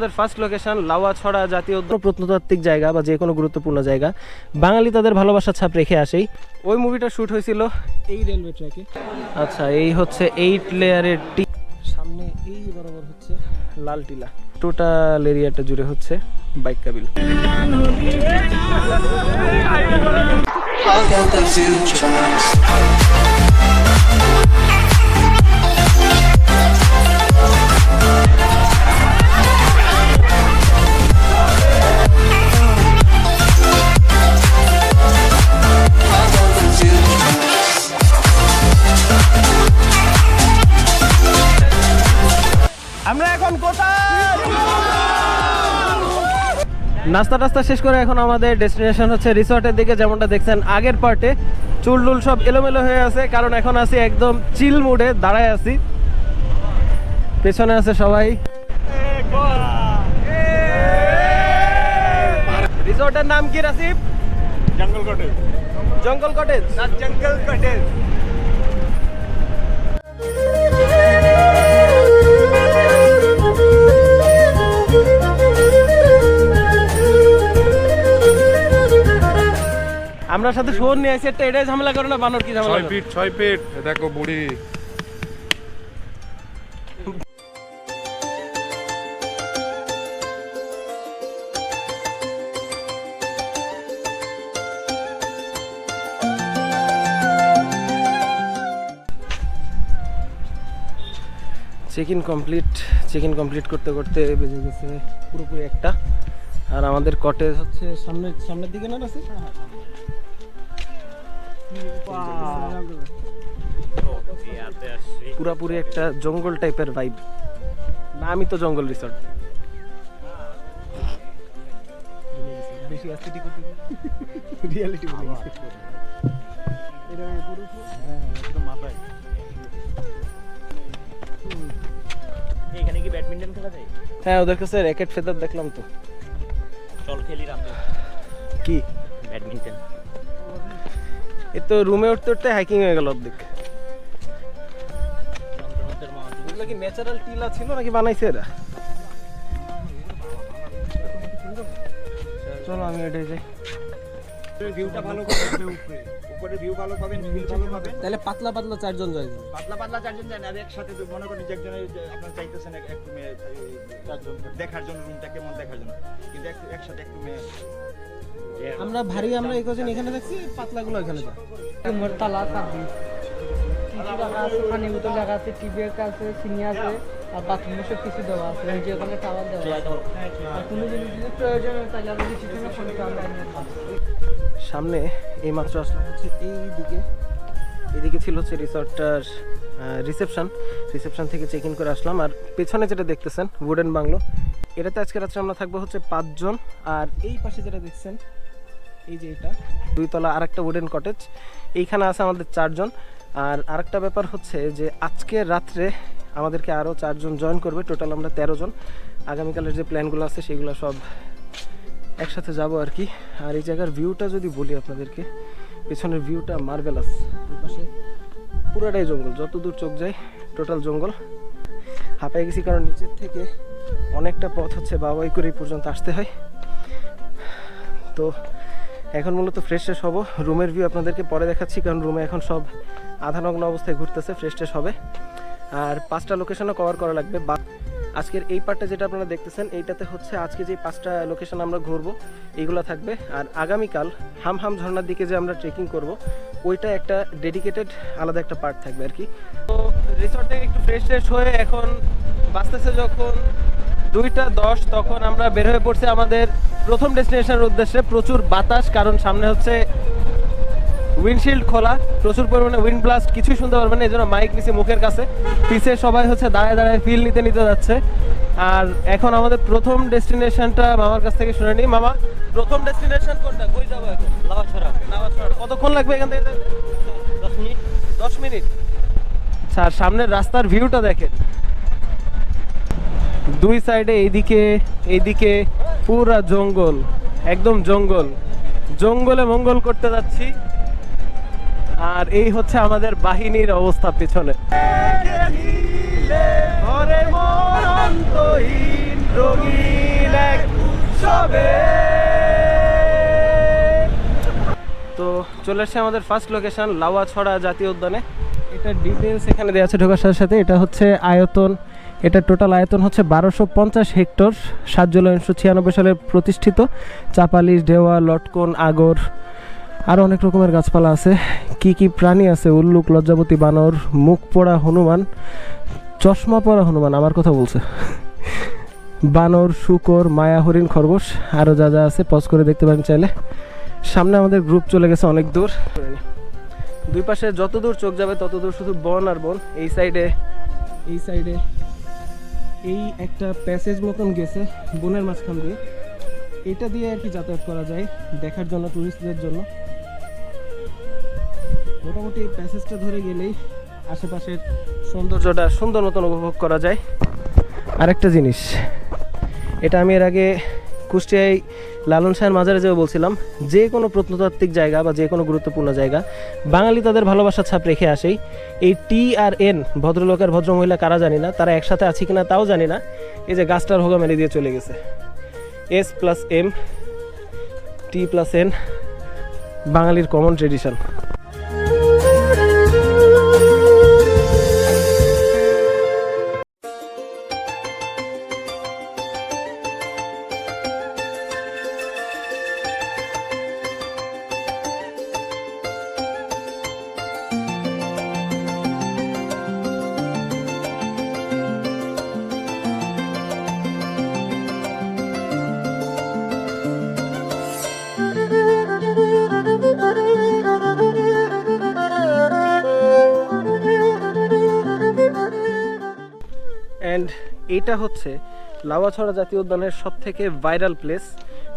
আমাদের first location Lawachara জাতীয় প্রত্নতাত্ত্বিক জায়গা বা যে কোনো গুরুত্বপূর্ণ জায়গা। বাঙালি তাদের ভালোবাসার ছাপ রেখে আসেই। ওই মুভিটা শ্যুট হয়েছিল এই রেলওয়ে ট্র্যাকে আচ্ছা এই হচ্ছে এইট লেয়ারের টি সামনে এই বরাবর হচ্ছে লাল টিলা। টোটাল এরিয়াটা জুড়ে হচ্ছে বাইক কাবিল। I'll get. নাস্তা টাস্তা শেষ করে এখন আমাদের ডেস্টিনেশন হচ্ছে রিসর্টের দিকে যেমনটা দেখছেন আগের পার্টে। চুল টুল সব এলোমেলো হয়ে আছে কারণ এখন আছি একদম চিল মুডে দাঁড়ায় আছি। পেছনে আছে সবাই। রিসর্টের নাম কি রাসিফ জঙ্গল কটেজ। জঙ্গল কটেজ। না জঙ্গল কটেজ। আমরা সাথে ফোন নিয়ে আসি একটা এটাই ঝামেলা করে না বানর কি ঝামেলা ছয় ফিট ছয় ফিট দেখো বুড়ি। Check in complete check in complete করতে করতে বেজে গেছে পুরোপুরি একটা। আর আমাদের কটেজ হচ্ছে সামনের সামনের দিকে না আছে পুরাপুরি একটা জঙ্গল টাইপের ভাইব না আমি তো জঙ্গল রিসর্ট বেশি অ্যাস্থেটিক রিয়ালিটি বলে গেছে এটা পুরো মাথায় এখানে কি ব্যাডমিন্টন খেলা যায়? হ্যাঁ ওদের কাছে র্যাকেট ফেদার দেখলাম তো। চল খেলি রাতে কি? ব্যাডমিন্টন। এ তো রুমে উঠতে উঠতে হাইকিং হয়ে গেল অর্ধেক এগুলো কি ন্যাচারাল টিলা ছিল নাকি বানাইছে এরা? চলো আমি এটাই যাই। ভিউটা ভালো পাবেন উপরে উপরে। ভিউ ভালো পাবেন ভিউ ভালো পাবেন। তাহলে পাতলা পাতলা চারজন যায়। পাতলা পাতলা চারজন যান আর একসাথে তো মনে করেন যে একজনের যে আপনার চাইতেছেন এক রুমে চারজন দেখার জন্য রুমটা কেমন দেখার জন্য? কিন্তু একসাথে এক রুমে আমরা ভারী আমরা এই কজন এখানে দেখছি পাতলাগুলো এখানে যায় তালা রাখা আছে? পানি বোতল রাখা আছে টিভি একটা আছে সিনি আছে আর বাথরুমে সব কিছু দেওয়া আছে। যে ওখানে টাওয়ার দেওয়া আছে। আর কোনো জিনিস যদি প্রয়োজন হয় তাহলে আমি কিছু জন্য ফোন করে আমরা। সামনে এই মাত্র আসলাম হচ্ছে এই দিকে এদিকে ছিল হচ্ছে রিসর্টটার রিসেপশন। রিসেপশন থেকে চেক ইন করে আসলাম। আর পেছনে যেটা দেখতেছেন উডেন বাংলো এটাতে আজকে রাত্রে আমরা থাকব হচ্ছে পাঁচজন। আর এই পাশে যেটা দেখছেন, এই যে এটা দুই তলা আরেকটা উডেন কটেজ এইখানে আছে আমাদের চারজন। আর আরেকটা ব্যাপার হচ্ছে যে আজকে রাত্রে আমাদেরকে আরও চারজন জয়েন করবে। টোটাল আমরা তেরো জন। আগামীকালের যে প্ল্যানগুলো আছে, সেগুলো সব একসাথে যাব আর কি। আর এই জায়গার ভিউটা যদি বলি আপনাদেরকে, পেছনের ভিউটা মার্বেলাস। পাশে পুরোটাই জঙ্গল যত দূর চোখ যায় টোটাল জঙ্গল। হাঁপাই গেছি কারণ নিচের থেকে অনেকটা পথ হচ্ছে বাবাই করে পর্যন্ত আসতে হয়। তো এখন মূলত ফ্রেশ ট্রেশ হব। রুমের ভিউ আপনাদেরকে পরে দেখাচ্ছি, কারণ রুমে এখন সব আধানগ্ন অবস্থায় ঘুরতেছে ফ্রেশ ট্রেশ হবে। আর পাঁচটা লোকেশনও কভার করা লাগবে। বা আজকের এই পার্টটা যেটা আপনারা দেখতেছেন, এইটাতে হচ্ছে আজকে যে পাঁচটা লোকেশন আমরা ঘুরবো এইগুলো থাকবে। আর আগামীকাল হাম হাম ঝর্নার দিকে যে আমরা ট্রেকিং করব, ওইটা একটা ডেডিকেটেড আলাদা একটা পার্ট থাকবে আর কি। তো রিসর্ট থেকে একটু ফ্রেশ ফ্রেশ হয়ে এখন বাঁচতেছে যখন দুইটা দশ, তখন আমরা বের হয়ে পড়ছি আমাদের প্রথম ডেস্টিনেশনের উদ্দেশ্যে প্রচুর বাতাস, কারণ সামনে হচ্ছে উইন্ডশিল্ড খোলা প্রচুর পরিমাণে উইন্ড ব্লাস্ট কিছুই শুনতে পারবেন না এই জন্য মাইক নিচে মুখের কাছে। পিছে সবাই হচ্ছে দাঁড়ায় দাঁড়ায় ফিল নিতে নিতে যাচ্ছে। আর এখন আমাদের প্রথম ডেস্টিনেশনটা মামার কাছ থেকে শুনে নিই। মামা প্রথম ডেস্টিনেশন কোনটা? কই যাব এখন? লাওয়াছড়া লাওয়াছড়া কতক্ষণ লাগবে এখান থেকে দশ মিনিট। দশ মিনিট। আচ্ছা আর সামনের রাস্তার ভিউটা দেখেন। দুই সাইডে এইদিকে এইদিকে পুরা জঙ্গল একদম জঙ্গল। জঙ্গলে মঙ্গল করতে যাচ্ছি। আর এই হচ্ছে আমাদের বাহিনীর অবস্থা পেছনে। তো চলে আসছে আমাদের ফার্স্ট লোকেশন লাওয়াছড়া জাতীয় উদ্যানে। এটা ডিটেলস এখানে দেওয়া আছে ঢোকার সাথে সাথে। এটা হচ্ছে আয়তন এটা টোটাল আয়তন হচ্ছে বারোশো পঞ্চাশ হেক্টর সাত জুলাই উনিশশো ছিয়ানব্বই সালে প্রতিষ্ঠিত। চাপালিশ ঢেওয়া লটকন আগর আরও অনেক রকমের গাছপালা আছে। কি কি প্রাণী আছে? উল্লুক, লজ্জাবতী, বানর, মুখ পোড়া হনুমান, চশমা পরা হনুমান, আমার কথা বলছে। বানর, শুকর, মায়া, হরিণ, খরগোশ আরও যা যা আছে পজ করে দেখতে পারেন চাইলে। সামনে আমাদের গ্রুপ চলে গেছে অনেক দূর। দুই পাশে যত দূর চোখ যাবে, তত দূর শুধু বন আর বন। এই সাইডে এই সাইডে এই একটা প্যাসেজ মতন গেছে বনের মাঝখান দিয়ে। এটা দিয়ে আর কি যাতায়াত করা যায় দেখার জন্য টুরিস্টদের জন্য। মোটামুটি প্যাসেজটা ধরে গেলেই আশেপাশের সৌন্দর্যটা সুন্দর মতন উপভোগ করা যায়। আরেকটা জিনিস, এটা আমি এর আগে কুষ্টিয়ায় লালন শাহের মাজারে যেও বলছিলাম, যে কোনো প্রত্নতাত্ত্বিক জায়গা বা যে কোনো গুরুত্বপূর্ণ জায়গা, বাঙালি তাদের ভালোবাসার ছাপ রেখে আসেই। এই টি আর এন, ভদ্রলোকের ভদ্রমহিলা কারা জানি না, তারা একসাথে আছে কিনা তাও জানি না, এই যে গাছটার হোগা মেরে দিয়ে চলে গেছে। S plus M T plus N বাঙালির কমন ট্রেডিশন এইটা হচ্ছে লাওয়াছড়া জাতীয় উদ্যানের সব থেকে ভাইরাল প্লেস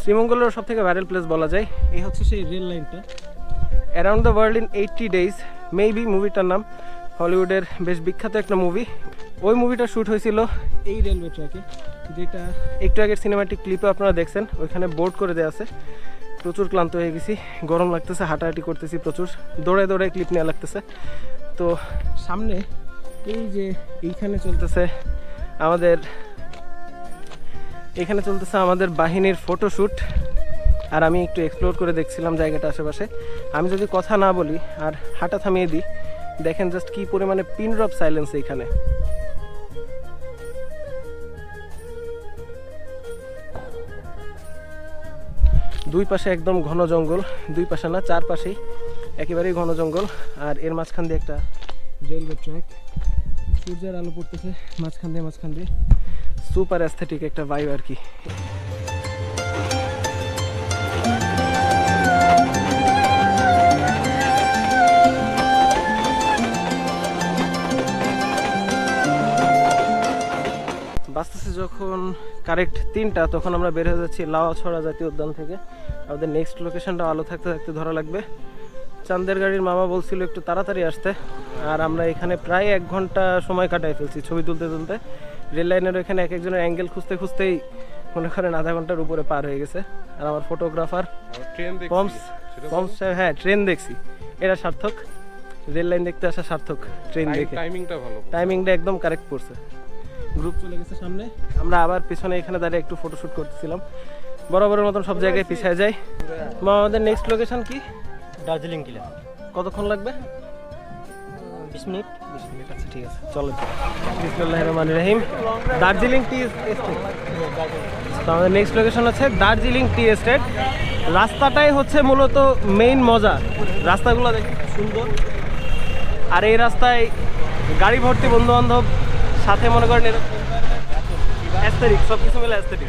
শ্রীমঙ্গলের সব থেকে ভাইরাল প্লেস বলা যায়। এই হচ্ছে সেই রেল লাইনটা around the world in eighty days maybe মুভিটার নাম হলিউডের বেশ বিখ্যাত একটা মুভি ওই মুভিটা শ্যুট হয়েছিল এই রেলওয়ে ট্র্যাকে যেটা একটু আগের সিনেমাটিক ক্লিপে আপনারা দেখছেন, ওইখানে বোর্ড করে দেওয়া আছে। প্রচুর ক্লান্ত হয়ে গেছি, গরম লাগতেছে, হাঁটাহাঁটি করতেছি প্রচুর। দৌড়ে দৌড়ে ক্লিপ নেওয়া লাগতেছে। তো সামনে এই যে এইখানে চলতেছে আমাদের এখানে চলতেছে আমাদের বাহিনীর ফটোশ্যুট আর আমি একটু এক্সপ্লোর করে দেখছিলাম জায়গাটা আশেপাশে। আমি যদি কথা না বলি আর হাঁটা থামিয়ে দিই, দেখেন জাস্ট কি পরিমাণে পিন ড্রপ সাইলেন্স এইখানে দুই পাশে একদম ঘন জঙ্গল, দুই পাশে না চার পাশেই একেবারেই ঘন জঙ্গল। আর এর মাঝখান দিয়ে একটা রেলওয়ে ট্র্যাক সূর্যের আলো পড়তেছে মাঝখান দিয়ে মাঝখান দিয়ে। সুপার অ্যাস্থেটিক একটা ভাইব আর কি। বাঁচতেছে যখন কারেক্ট তিনটা, তখন আমরা বের হয়ে যাচ্ছি লাওয়াছড়া জাতীয় উদ্যান থেকে। আমাদের নেক্সট লোকেশনটা আলো থাকতে থাকতে ধরা লাগবে। চান্দের গাড়ির মামা বলছিল একটু তাড়াতাড়ি আসতে। আর আমরা এখানে প্রায় এক ঘণ্টা সময় কাটাই ফেলছি ছবি তুলতে তুলতে। রেল লাইনের এখানে এক একজনের অ্যাঙ্গেল খুঁজতে খুঁজতেই মনে করেন আধা ঘণ্টার উপরে পার হয়ে গেছে। আর আমার ফটোগ্রাফার ট্রেন পমস পমস হ্যাঁ ট্রেন দেখছি। এটা সার্থক। রেল লাইন দেখতে আসা সার্থক ট্রেন দেখে। টাইমিংটা ভালো টাইমিংটা একদম কারেক্ট পড়ছে গ্রুপ চলে গেছে সামনে। আমরা আবার পিছনে এখানে দাঁড়িয়ে একটু ফটোশ্যুট করতেছিলাম। বরাবরের মতন সব জায়গায় পিছিয়ে যাই। আমাদের নেক্সট লোকেশন কি? দার্জিলিং কিলা কতক্ষণ লাগবে বিশ মিনিট বিশ মিনিট আছে ঠিক আছে চলো বিসমুল্লাহ রহমান রহিম দার্জিলিং টি এস্টেট তো আমাদের নেক্সট লোকেশন হচ্ছে দার্জিলিং টি এস্টেট রাস্তাটাই হচ্ছে মূলত মেইন মজা রাস্তাগুলো দেখি সুন্দর আর এই রাস্তায় গাড়ি ভর্তি বন্ধু বান্ধব সাথে মনে করেন এরকম অ্যাস্থেটিক সব কিছু মিলে অ্যাস্থেটিক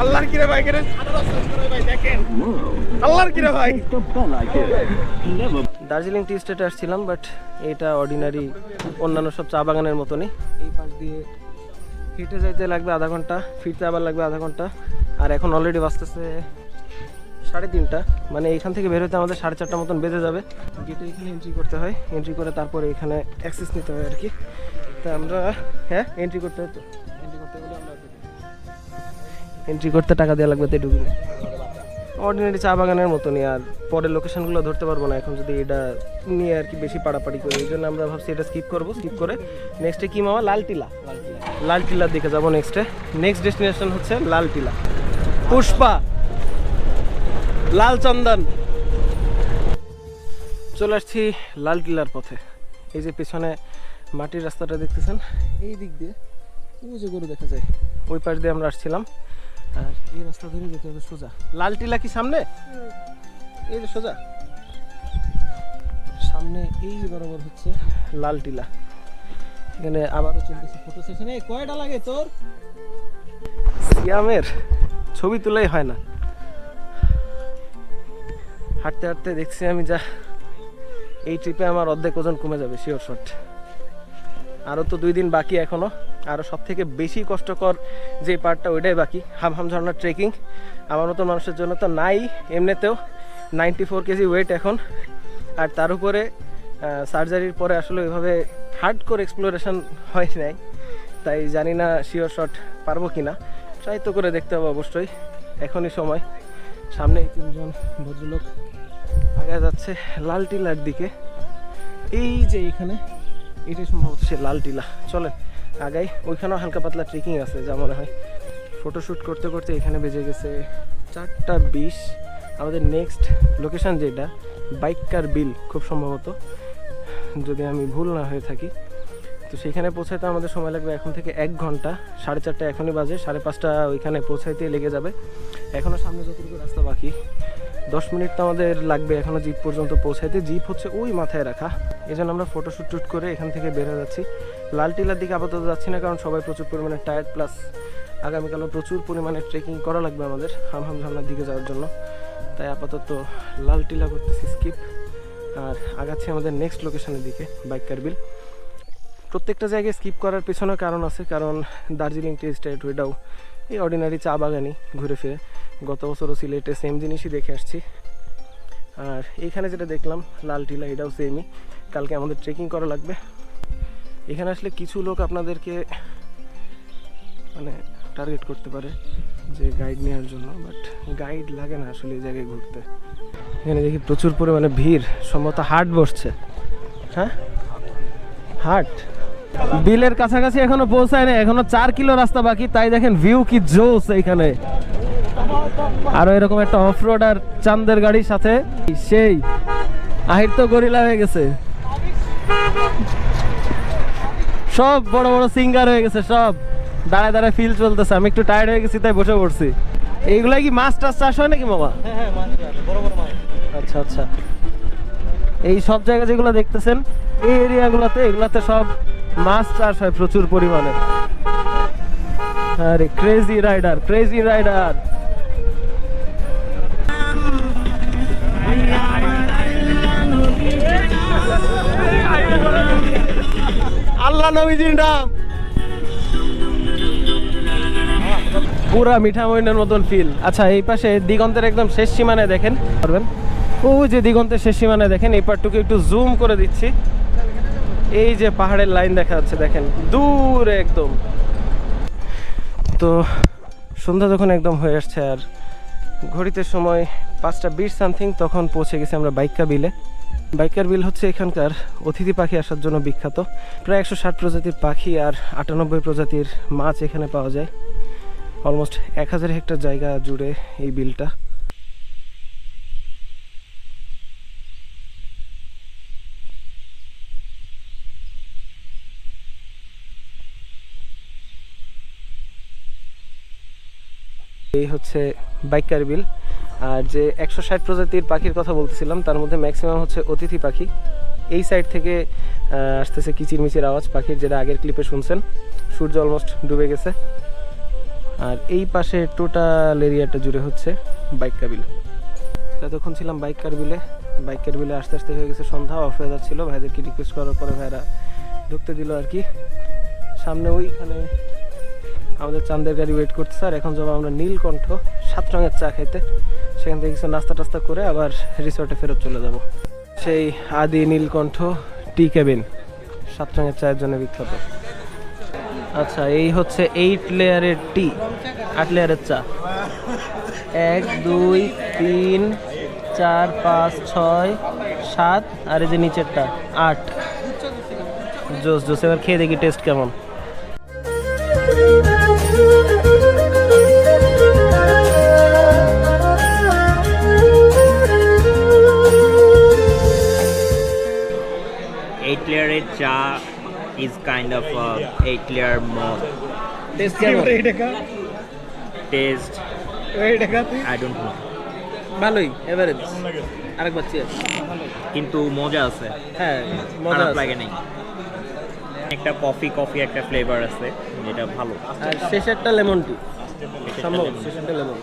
আল্লাহর কিরে ভাই আল্লাহর কিরে ভাই? দার্জিলিং টি স্টেটে আসছিলাম বাট এটা অর্ডিনারি অন্যান্য সব চা বাগানের মতনই। এই পাশ দিয়ে হেঁটে যাইতে লাগবে আধা ঘণ্টা, ফিরতে আবার লাগবে আধা ঘণ্টা। আর এখন অলরেডি বাজতেছে সাড়ে তিনটা। মানে এইখান থেকে বের হতে আমাদের সাড়ে চারটা মতন বেজে যাবে। গেটে এখানে এন্ট্রি করতে হয়। এন্ট্রি করে তারপরে এখানে অ্যাক্সেস নিতে হয় আর কি। তা আমরা হ্যাঁ এন্ট্রি করতে হয় তো। এন্ট্রি করতে গেলে আমরা এন্ট্রি করতে টাকা দেওয়া লাগবে তাই ঢুকিনি অর্ডিনারি চা বাগানের মতনই, আর পরের লোকেশনগুলো ধরতে পারব না এখন যদি এটা নিয়ে আর কি বেশি পাড়াপাড়ি করি। এই জন্য আমরা ভাবছি এটা স্কিপ করব স্কিপ করে নেক্সটে কি মামা? লাল টিলা লাল টিলার দিকে যাব নেক্সটে নেক্সট ডেস্টিনেশন হচ্ছে লাল টিলা পুষ্পা। লাল চন্দন চলে আসছি লাল টিলার পথে। এই যে পেছনে মাটির রাস্তাটা দেখতেছেন, এই দিক দিয়ে ওই গরু দেখা যায়, ওই পাশ দিয়ে আমরা আসছিলাম। আর এই রাস্তা ধরে যেতে হবে সোজা। লাল টিলা কি সামনে? এই যে সোজা। সামনে এই বরাবর হচ্ছে লাল টিলা। এখানে আবারও চলতেছে ফটো সেশনে কয়টা লাগে তোর? সিয়ামের ছবি তোলাই হয় না। হাঁটতে হাঁটতে দেখছি আমি যা এই ট্রিপে আমার অর্ধেক ওজন কমে যাবে শিওর শট আরও তো দুই দিন বাকি এখনও। আরও সব থেকে বেশি কষ্টকর যে পার্টটা, ওইটাই বাকি। হাম হাম ঝর্ণার ট্রেকিং আমার মতো মানুষের জন্য তো নাই, এমনিতেও নাইনটি ফোর কেজি ওয়েট এখন। আর তার উপরে সার্জারির পরে আসলে ওইভাবে হার্ড কোর এক্সপ্লোরেশন হয় নাই। তাই জানি না শিওর শট পারব কি না ট্রাই তো করে দেখতে হবে অবশ্যই। এখনই সময়। সামনে তিনজন ভদ্রলোক আগে যাচ্ছে লাল টিলার দিকে। এই যে এখানে, এটাই সম্ভবত সে লাল টিলা। চলেন। আগাই, ওইখানেও হালকা পাতলা ট্রেকিং আছে, যা মনে হয়। ফটোশ্যুট করতে করতে এখানে বেজে গেছে চারটা বিশ। আমাদের নেক্সট লোকেশন যেটা বাইকার বিল, খুব সম্ভবত। যদি আমি ভুল না হয়ে থাকি। তো সেখানে পৌঁছাইতে আমাদের সময় লাগবে এখন থেকে এক ঘণ্টা, সাড়ে চারটা এখনই বাজে, সাড়ে পাঁচটা ওইখানে পৌঁছাইতে লেগে যাবে। এখনও সামনে যতটুকু রাস্তা বাকি, দশ মিনিট তো আমাদের লাগবে এখনও জিপ পর্যন্ত পৌঁছাইতে। জিপ হচ্ছে ওই মাথায় রাখা। এই জন্য আমরা ফটোশ্যুট টুট করে এখান থেকে বেরো যাচ্ছি। লাল টিলার দিকে আপাতত যাচ্ছি না, কারণ সবাই প্রচুর পরিমাণে টায়ার্ড প্লাস আগামীকালও প্রচুর পরিমাণে ট্রেকিং করা লাগবে আমাদের হাম হাম ঝর্নার দিকে যাওয়ার জন্য। তাই আপাতত লাল টিলা করতেছি স্কিপ আর আগাচ্ছি আমাদের নেক্সট লোকেশনের দিকে বাইক কারবিল প্রত্যেকটা জায়গায় স্কিপ করার পেছনে কারণ আছে, কারণ দার্জিলিং টি স্টেট ওইটাও এই অর্ডিনারি চা বাগানই ঘুরে ফিরে। গত বছরও সিলেটে সেম জিনিসই দেখে আসছি। আর এইখানে যেটা দেখলাম লাল টিলা এটাও সেমই কালকে আমাদের ট্রেকিং করা লাগবে। এখানে আসলে কিছু লোক আপনাদেরকে মানে টার্গেট করতে পারে যে গাইড নেওয়ার জন্য বাট গাইড লাগে না আসলে এই জায়গায় ঘুরতে। এখানে দেখি প্রচুর পরিমাণে ভিড়, সম্ভবত হাট বসছে। হ্যাঁ? হাট? বিলের কাছাকাছি এখনও পৌঁছায় না এখনও চার কিলো রাস্তা বাকি, তাই দেখেন ভিউ কি জোস এইখানে। আরও এরকম একটা অফ রোড আর চান্দের গাড়ির সাথে, সেই, আহির তো গরিলা হয়ে গেছে। সব বড় বড় সিঙ্গার হয়ে গেছে সব। দাঁড়ায় দাঁড়ায় ফিল চলতেছে আমি একটু টায়ার্ড হয়ে গেছি তাই বসে পড়ছি। এইগুলাই কি মাছ টাছ চাষ হয় নাকি মামা? হ্যাঁ হ্যাঁ আচ্ছা আচ্ছা। এই সব জায়গা যেগুলো দেখতেছেন এই এরিয়াগুলোতে এগুলাতে সব মাছ চাষ হয় প্রচুর পরিমাণে। আরে ক্রেজি রাইডার ক্রেজি রাইডার আল্লাহ নবীজির নাম। পুরা মিঠা মইনের মতন ফিল আচ্ছা এই পাশে দিগন্তের একদম শেষ সীমানায় দেখেন। পারবেন? ওই যে দিগন্তের শেষ সীমানায় দেখেন, এই পারটুকু একটু জুম করে দিচ্ছি। এই যে পাহাড়ের লাইন দেখা যাচ্ছে, দেখেন, দূরে একদম। তো সন্ধ্যা যখন একদম হয়ে আসছে আর ঘড়িতে সময় পাঁচটা বিশ সামথিং তখন পৌঁছে গেছি আমরা বাইকা বিলে। বাইকার বিল হচ্ছে এখানকার অতিথি পাখি আসার জন্য বিখ্যাত। প্রায় একশো ষাট প্রজাতির পাখি আর আটানব্বই প্রজাতির মাছ এখানে পাওয়া যায়। অলমোস্ট এক হাজার হেক্টর জায়গা জুড়ে এই বিলটা। এই হচ্ছে বাইকার বিল। আর যে একশো ষাট প্রজাতির পাখির কথা বলতেছিলাম, তার মধ্যে ম্যাক্সিমাম হচ্ছে অতিথি পাখি। এই সাইড থেকে আসতেছে কিচিরমিচির আওয়াজ পাখির, যেটা আগের ক্লিপে শুনছেন। সূর্য অলমোস্ট ডুবে গেছে। আর এই পাশে টোটাল এরিয়াটা জুড়ে হচ্ছে বাইকার বিল। ততক্ষণ ছিলাম বাইকার বিলে বাইকার বিলে আস্তে আস্তে হয়ে গেছে সন্ধ্যা অফ হয়ে যাচ্ছিল ভাইদেরকে রিকোয়েস্ট করার পরে ভাইরা ঢুকতে দিল আর কি। সামনে ওইখানে আমাদের চান্দের গাড়ি ওয়েট করতেছে, আর এখন যাব আমরা নীলকণ্ঠ সাত রঙের চা খাইতে। সেখান থেকে কিছু নাস্তা টাস্তা করে আবার রিসর্টে ফেরত চলে যাব। সেই আদি নীলকণ্ঠ টি কেবিন সাত রঙের চায়ের জন্য বিখ্যাত। আচ্ছা এই হচ্ছে এইট লেয়ারের টি, আট লেয়ারের চা। এক, দুই, তিন, চার, পাঁচ, ছয়, সাত, আর এই যে নিচেরটা, আট। জোস জোস, এবার খেয়ে দেখি টেস্ট কেমন। Is kind of a eight layer more taste কেমন taste I don't know. ভালোই এভারেজ আরেকবার চেয়ে কিন্তু মজা আছে। হ্যাঁ মজা খারাপ। লাগে নাই। একটা কফি কফি একটা ফ্লেভার আছে যেটা ভালো। আর শেষেরটা লেমন টি সম্ভব lemon। শেষেরটা লেমন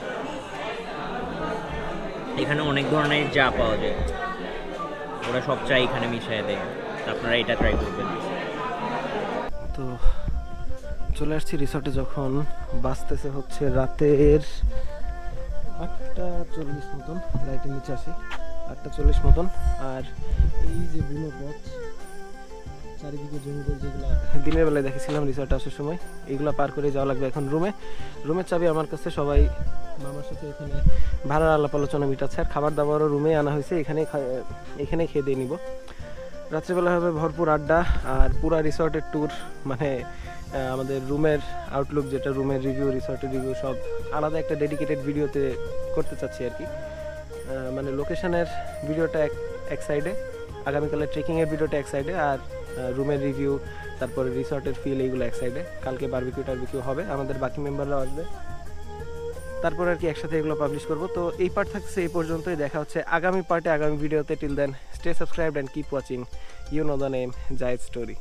এখানে অনেক ধরনের চা পাওয়া যায়। ওরা সব চা এখানে মিশিয়ে দেয়। আপনারা এটা ট্রাই করবেন। তো চলে আসছি রিসর্টে যখন বাঁচতেছে হচ্ছে রাতের আটটা চল্লিশ মতন লাইটের নিচে আসি, আটটা চল্লিশ মতন। আর এই যে বুনো পথ চারিদিকে জঙ্গল যেগুলো, দিনের বেলায় দেখেছিলাম রিসর্টে আসার সময় এইগুলো পার করে যাওয়া লাগবে এখন রুমে রুমের চাবি আমার কাছে, সবাই মামার সাথে এখানে ভাড়ার আলাপ আলোচনা মিটাচ্ছে, আর খাবার দাবারও রুমে আনা হয়েছে, এখানে এখানে খেয়ে দিয়ে নিব। রাত্রিবেলা হবে ভরপুর আড্ডা আর পুরা রিসর্টের ট্যুর মানে আমাদের রুমের আউটলুক যেটা, রুমের রিভিউ রিসর্টের রিভিউ সব আলাদা একটা ডেডিকেটেড ভিডিওতে করতে চাচ্ছি আর কি। মানে লোকেশনের ভিডিওটা এক এক সাইডে আগামীকালের ট্রেকিংয়ের ভিডিওটা এক সাইডে আর রুমের রিভিউ তারপরে রিসর্টের ফিল এইগুলো এক সাইডে কালকে বারবিকিউ টারবিকিউ হবে, আমাদের বাকি মেম্বাররাও আসবে। তারপর আর কি একসাথে এগুলো পাবলিশ করব। তো এই পার্ট থাকছে এই পর্যন্তই। দেখা হচ্ছে আগামী পার্টে আগামী ভিডিওতে till then stay subscribe and keep watching you know the name Zayed story